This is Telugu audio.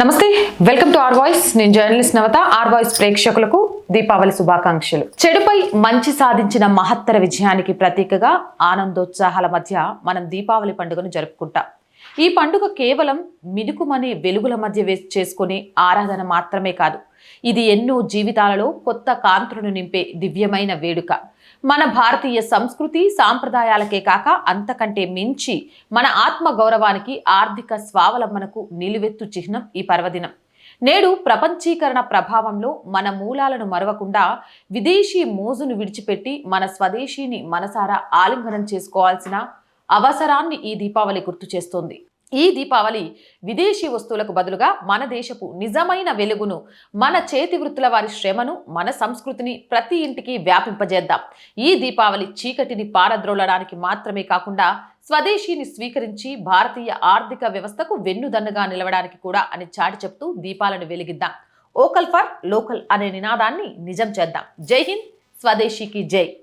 నమస్తే వెల్కమ్ టు ఆర్ వాయిస్ నేను జర్నలిస్ట్ నవత ఆర్ వాయిస్ ప్రేక్షకులకు దీపావళి శుభాకాంక్షలు. చెడుపై మంచి సాధించిన మహత్తర విజయానికి ప్రతీకగా ఆనందోత్సాహాల మధ్య మనం దీపావళి పండుగను జరుపుకుంటాం. ఈ పండుగ కేవలం మినుకుమనే వెలుగుల మధ్య చేసుకునే ఆరాధన మాత్రమే కాదు. ఇది ఎన్నో జీవితాలలో కొత్త కాంతులను నింపే దివ్యమైన వేడుక. మన భారతీయ సంస్కృతి సాంప్రదాయాలకే కాక అంతకంటే మించి మన ఆత్మ గౌరవానికి ఆర్థిక స్వావలంబనకు నిలువెత్తు చిహ్నం ఈ పర్వదినం. నేడు ప్రపంచీకరణ ప్రభావంలో మన మూలాలను మరవకుండా విదేశీ మోజును విడిచిపెట్టి మన స్వదేశీని మనసారా ఆలింగనం చేసుకోవాల్సిన అవసరాన్ని ఈ దీపావళి గుర్తు చేస్తోంది. ఈ దీపావళి విదేశీ వస్తువులకు బదులుగా మన దేశపు నిజమైన వెలుగును మన చేతి వృత్తుల వారి శ్రమను మన సంస్కృతిని ప్రతి ఇంటికి వ్యాపింపజేద్దాం. ఈ దీపావళి చీకటిని పారద్రోలడానికి మాత్రమే కాకుండా స్వదేశీని స్వీకరించి భారతీయ ఆర్థిక వ్యవస్థకు వెన్నుదన్నుగా నిలవడానికి కూడా అని చాటి చెప్తూ దీపాలను వెలిగిద్దాం. ఓకల్ ఫర్ లోకల్ అనే నినాదాన్ని నిజం చేద్దాం. జై హింద్. స్వదేశీకి జై.